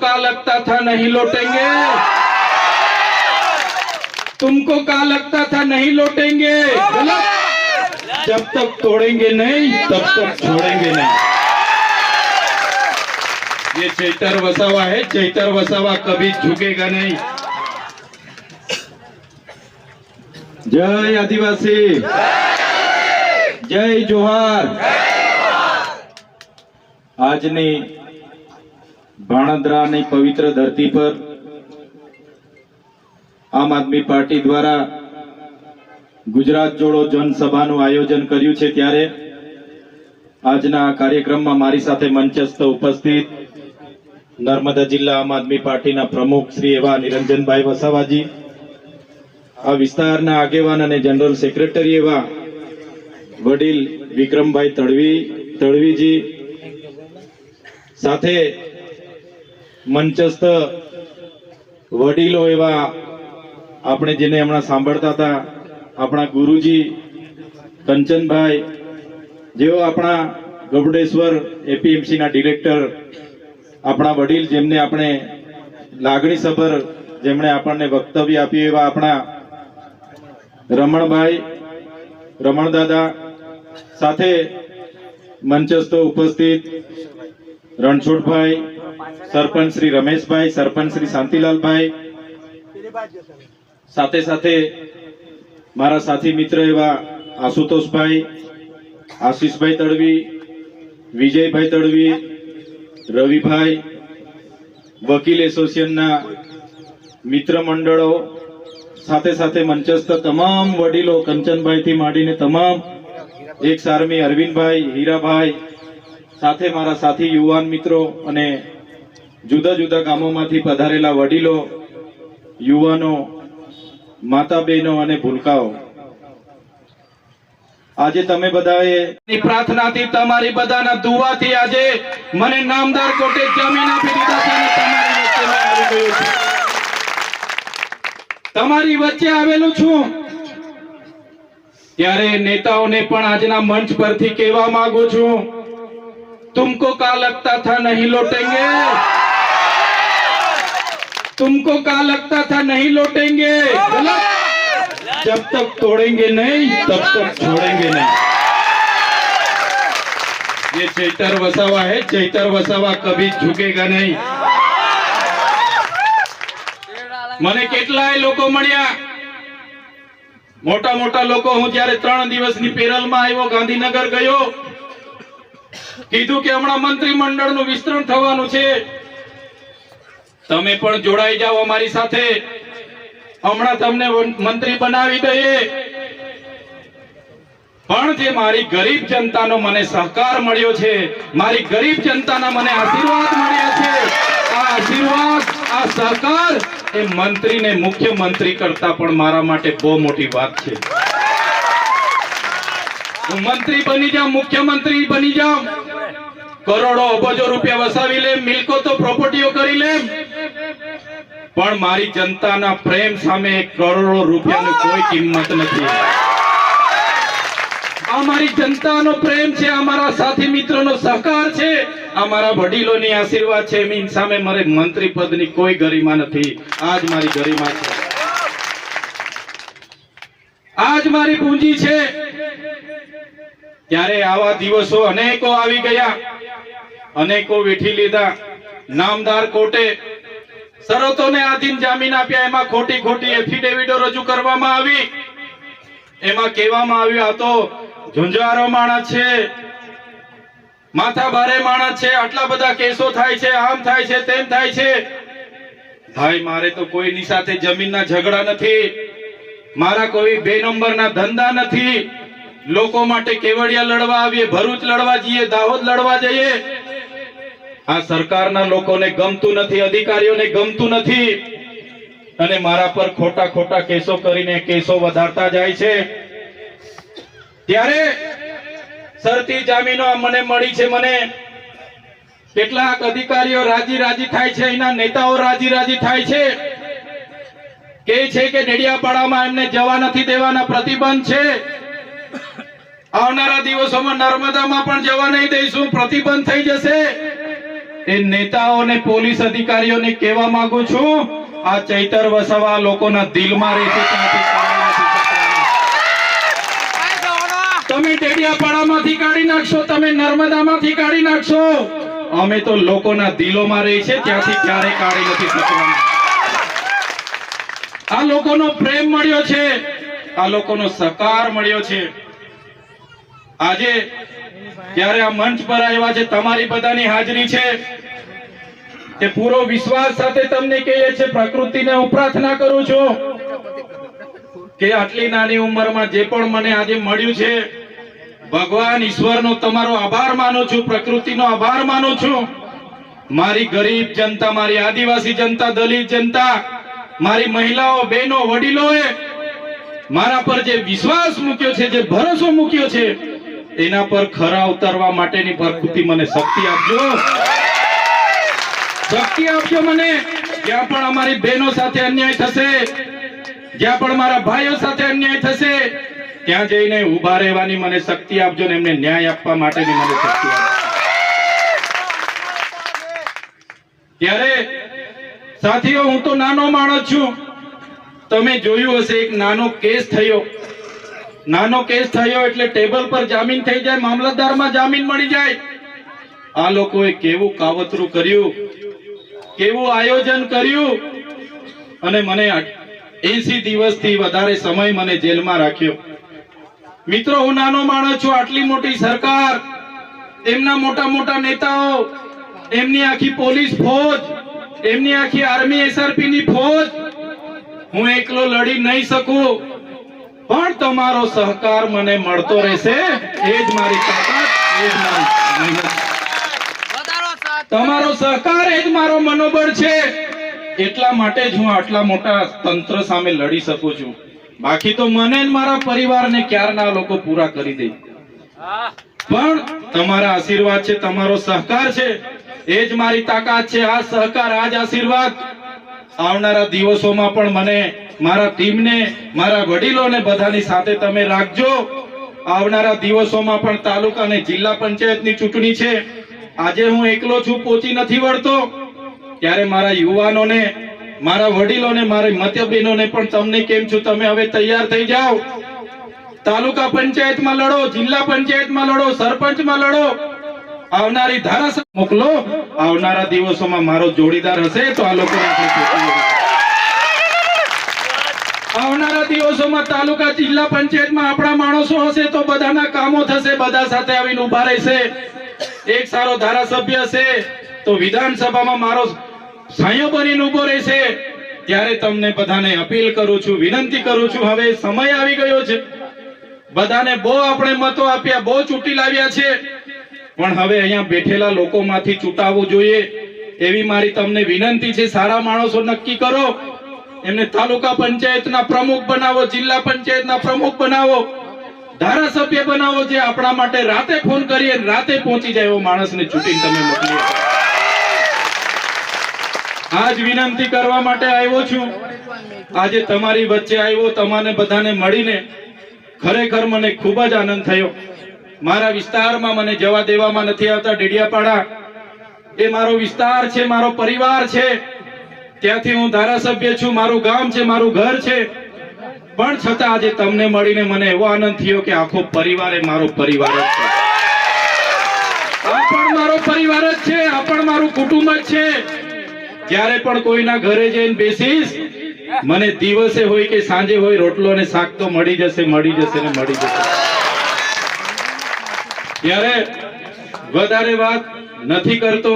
क्या लगता था नहीं लौटेंगे तुमको क्या लगता था नहीं लौटेंगे गलत जब तक तोड़ेंगे नहीं तब तक छोड़ेंगे नहीं ये चैतर वसावा है चैतर वसावा कभी झुकेगा नहीं जय आदिवासी જય જોહાર આજની ભાણંદરાની પવિત્ર ધરતી પર આમ આદમી પાર્ટી દ્વારા ગુજરાત જોડો જનસભાનું આયોજન કર્યું છે ત્યારે આજના કાર્યક્રમમાં મારી સાથે મંચસ્થ ઉપસ્થિત નર્મદા જિલ્લા આમ આદમી પાર્ટીના પ્રમુખ શ્રી એવા નિરંજનભાઈ વસાવાજી, આ વિસ્તારના આગેવાન અને જનરલ સેક્રેટરી એવા વડીલ વિક્રમભાઈ તળવી તળવીજી સાથે મંચસ્થ વડીલો એવા આપણે જેને હમણાં સાંભળતા હતા, આપણા ગુરુજી કંચનભાઈ, જેઓ આપણા ગબડેશ્વર એપીએમસીના ડિરેક્ટર, આપણા વડીલ જેમને આપણે લાગણીસભર જેમણે આપણને વક્તવ્ય આપ્યું એવા આપણા રમણભાઈ, રમણદાદા સાથે મંચસ્થો ઉપસ્થિત રણછોડભાઈ, સરપંચ શ્રી રમેશભાઈ, સરપંચ શ્રી શાંતિલાલભાઈ. સાથે સાથે મારા સાથી મિત્ર એવા આશુતોષભાઈ, આશીષભાઈ તડવી, વિજયભાઈ તડવી, રવિભાઈ, વકીલ એસોસિએશનના મિત્ર મંડળો, સાથે સાથે મંચસ્થ તમામ વડીલો કંચનભાઈથી માંડીને તમામ એક સારમી અરવિંદભાઈ, હીરાભાઈ સાથે મારા સાથી યુવાન મિત્રો અને જુદા જુદા ગામોમાંથી પધારેલા વડીલો, યુવાનો માતા બહેનો અને ભૂલકાઓ. આજે તમે બધાએ પ્રાર્થનાથી તમારી બધાના દુવાથી આજે મને નામદાર કોટે જમીન આપી દીધા છે. તમારી વચ્ચે આવેલું છું. ત્યારે નેતાઓને પણ આજના મંચ પરથી કહેવા માંગુ છું. तुमको क्या लगता था नहीं लौटेंगे तुमको क्या लगता था नहीं लौटेंगे गलत जब तक तोड़ेंगे नहीं तब तक छोड़ेंगे नहीं ये चैतर वसावा है चैतर वसावा कभी झुकेगा नहीं મને કેટલાય લોકો મળ્યા મોટા મોટા લોકો હું જ્યારે ત્રણ દિવસની પેરલમાં આવ્યો ગાંધીનગર ગયો કીધું કે હમણાં મંત્રીમંડળનું વિસ્તરણ થવાનું છે. તમે પણ જોડાઈ જાઓ અમારી સાથે. હમણાં તમને મંત્રી બનાવી દઈએ. પણ જે મારી ગરીબ જનતાનો મને સહકાર મળ્યો છે, મારી ગરીબ જનતાના મને આશીર્વાદ મળ્યા છે. આ આશીર્વાદ, આ સહકાર એ મંત્રીને મુખ્યમંત્રી કરતા પણ મારા માટે બહુ મોટી વાત છે. હું મંત્રી બની જાઉં મુખ્યમંત્રી બની જાઉં કરોડો અબજો રૂપિયા વસાવી લે મિલકતો પ્રોપર્ટીઓ કરી લે. પણ મારી જનતાના પ્રેમ સામે કરોડો રૂપિયાની કોઈ કિંમત નથી. આ મારી જનતાનો પ્રેમ છે અમારા મારા સાથી મિત્રોનો સહકાર છે અમારા વડીલોની આશીર્વાદ છે મીન સામે મારે મંત્રી પદની કોઈ ગરિમા નથી. આજ મારી ગરિમા છે. આજ મારી પૂંજી છે. ત્યારે આવા દિવસો અનેકો આવી ગયા. અનેકો વેઠી લીધા. નામદાર કોર્ટે શરતોને આધીન જામીન આપ્યા. એમાં ખોટી ખોટી એફિડેવિટો રજૂ કરવામાં આવી. એમાં કહેવામાં આવ્યું, આ તો ઝુંઝારો માણસ છે. માથા ભારે માણસ છે. આટલા બધા કેસો થાય છે. આમ થાય છે, તેમ થાય છે. ભાઈ, મારે તો કોઈની સાથે જમીનના ઝઘડા નથી. મારા કોઈ બે નંબરના ધંધા નથી. લોકો માટે કેવડિયા લડવા આવીએ, ભરૂચ લડવા જઈએ, દાહોદ લડવા જઈએ. આ સરકારના લોકોને ગમતું નથી, અધિકારીઓને ગમતું નથી. અને મારા પર ખોટા ખોટા કેસો કરીને કેસો વધારતા જાય છે. ત્યારે શરતી જામીનો મને મળી છે મને. કેટલાક અધિકારીઓ રાજી રાજી થાય છે, એના નેતાઓ રાજી રાજી થાય છે. કે છે કે ડેડિયાપાડામાં એમને જવા નથી દેવાના પ્રતિબંધ છે? આવનારા દિવસોમાં નર્મદામાં પણ જવા નહીં દઈશું, પ્રતિબંધ થઈ જશે. એ નેતાઓ અને પોલીસ અધિકારીઓને કહેવા માંગુ છું, આ ચૈતર વસાવા લોકોના દિલમાં રહે છે ત્યાંથી કાઢી નથી શકવાના. તમે ડેડિયાપાડામાંથી કાઢી નાખશો, તમે નર્મદામાંથી કાઢી નાખશો. અમે તો લોકોના દિલોમાં રહી છે ત્યાંથી ક્યારેય કાઢી નથી શકવાના. આ લોકોનો પ્રેમ મળ્યો છે. આ લોકોનો સહકાર મળ્યો છે. આજે જ્યારે આ મંચ પર આવ્યા છે, તમારી બધાની હાજરી છે. તે પૂરો વિશ્વાસ સાથે તમને કહીએ છે પ્રકૃતિને હું પ્રાર્થના કરું છું કે આટલી નાની ઉંમરમાં જે પણ મને આજે મળ્યું છે, ભગવાન ઈશ્વરનો તમારો આભાર માનું છું, પ્રકૃતિનો આભાર માનું છું. મારી ગરીબ જનતા, મારી આદિવાસી જનતા, દલિત જનતા મારી મહિલાઓ, બહેનો, વડીલોએ મારા પર જે વિશ્વાસ મૂક્યો છે, જે ભરોસો મૂક્યો છે, એના પર ખરા ઉતરવા માટેની પ્રકૃતિ મને શક્તિ આપજો. શક્તિ આપજો મને. જ્યાં પણ અમારી બહેનો સાથે અન્યાય થશે, જ્યાં પણ મારા ભાઈઓ સાથે અન્યાય થશે, ત્યાં જઈને ઊભા રહેવાની મને શક્તિ આપજો ને એમને ન્યાય આપવા માટેની મને શક્તિ આપજો. ત્યારે સાથીઓ, હું તો નાનો માણસ છું. તમે જોયું હશે, એક નાનો કેસ થયો. નાનો કેસ થયો એટલે ટેબલ પર જામીન થઈ જાય, મામલતદારમાં જામીન મળી જાય. આ લોકોએ કેવું કાવતરું કર્યું? કેવું આયોજન કર્યું? અને મને એસી દિવસથી વધારે સમય મને જેલમાં રાખ્યો. મિત્રો, હું નાનો માણસ છું, આટલી મોટી સરકાર, એમના મોટા મોટા નેતાઓ, એમની આખી પોલીસ ફોજ એમની આખી આર્મી એસઆરપી ની ફોજ હું એકલો લડી નહીં શકું. પણ તમારો સહકાર મને મળતો રહેશે. એ જ મારી તાકાત એ જ મારી તમારો સહકાર એ જ મારો મનોબળ છે. એટલા માટે જ હું આટલા મોટા તંત્ર સામે લડી શકું છું. બાકી તો મને મારા પરિવારને ક્યારના લોકો પૂરા કરી દે. પણ તમારા આશીર્વાદ છે તમારો સહકાર છે. એ જ મારી તાકાત છે, આ સહકાર આ જ આશીર્વાદ. આવનારા દિવસોમાં પણ મને, મારા ટીમને, મારા વડીલોને બધાની સાથે તમે રાખજો. આવનારા દિવસોમાં પણ તાલુકા અને જિલ્લા પંચાયતની ચૂંટણી છે. આજે હું એકલો છું પહોંચી નથી વળતો. ત્યારે મારા યુવાનોને, મારા વડીલોને, મારી મતબેનોને પણ તમને કેમ છું, તમે હવે તૈયાર થઈ જાઓ. તાલુકા પંચાયતમાં લડો, જિલ્લા પંચાયતમાં લડો, સરપંચમાં લડો. આવનારી ધારાસભ્ય મોકલો. આવનારા દિવસોમાં મારો જોડીદાર હશે તો આ લોકો આવનારા દિવસોમાં તાલુકા જિલ્લા પંચાયતમાં આપણા માણસો હશે તો બધાના કામો થશે, બધા સાથે આવીને ઊભા રહેશે. એક સારો ધારાસભ્ય હશે તો વિધાનસભામાં મારો સાયો બનીને ઊભો રહેશે. ત્યારે તમને બધાને અપીલ કરું છું, વિનંતી કરું છું, હવે સમય આવી ગયો છે. બધાને બહુ આપણે મતો આપ્યા, બહુ ચૂંટી લાવ્યા છે. પણ હવે અહીંયા બેઠેલા લોકોમાંથી ચૂંટાવવું જોઈએ એવી મારી તમને વિનંતી છે. સારા માણસો નક્કી કરો. એમને તાલુકા પંચાયતના પ્રમુખ બનાવો, જિલ્લા પંચાયતના પ્રમુખ બનાવો. ધારાસભ્ય બનાવો જે આપણા માટે રાતે ફોન કરીએ રાતે પહોંચી જાય એવો માણસને ચૂંટીને તમે મોકલી આજ વિનંતી કરવા માટે આવ્યો છું. આજે તમારી વચ્ચે આવ્યો, તમને બધાને મળીને ખરેખર મને ખૂબ જ આનંદ થયો. મારા વિસ્તારમાં મને જવા દેવામાં નથી આવતા, ડેડિયાપાડા. એ મારો વિસ્તાર છે, મારો પરિવાર છે. ત્યાંથી હું ધારાસભ્ય છું, મારું ગામ છે, મારું ઘર છે. પણ છતાં આજે તમને મળીને મને એવો આનંદ થયો કે આખો પરિવાર એ મારો પરિવાર જ છે. આ પણ મારો પરિવાર જ છે, આ પણ મારું કુટુંબ જ છે. જ્યારે પણ કોઈના ઘરે જઈને બેસીશ, મને દિવસે હોય કે સાંજે હોય, રોટલો અને શાક તો મળી જશે મળી જશે ને મળી જશે. ત્યારે વધારે વાત નથી કરતો.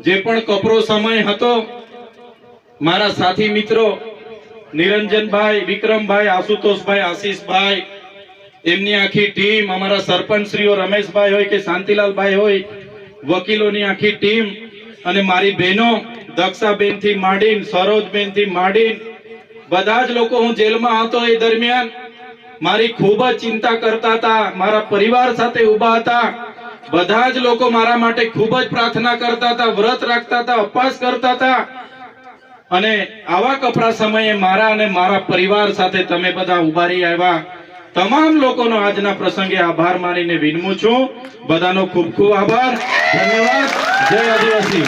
જે પણ કપરો સમય હતો, મારા સાથી મિત્રો, નિરંજનભાઈ, વિક્રમભાઈ, આશુતોષભાઈ, આશીષભાઈ, એમની આખી ટીમ, અમારા સરપંચ શ્રીઓ રમેશભાઈ હોય કે શાંતિલાલભાઈ હોય, વકીલોની આખી ટીમ અને મારી બહેનો, દક્ષાબેનથી માંડીને, સરોજબેનથી માંડીને, બધા જ લોકો હું જેલમાં હતો એ દરમિયાન મારી ખૂબ જ ચિંતા કરતા હતા, મારા પરિવાર સાથે ઊભા હતા. બધા જ લોકો મારા માટે ખૂબ જ પ્રાર્થના કરતા હતા, વ્રત રાખતા હતા, ઉપવાસ કરતા હતા. અને આવા કપરા સમયે મારા અને મારા પરિવાર સાથે તમે બધા ઊભા રહી આવ્યા. તમામ લોકોનો આજના પ્રસંગે આભાર માનીને વિનમું છું. બધાનો ખૂબ ખૂબ આભાર. ધન્યવાદ. જય આદિવાસી.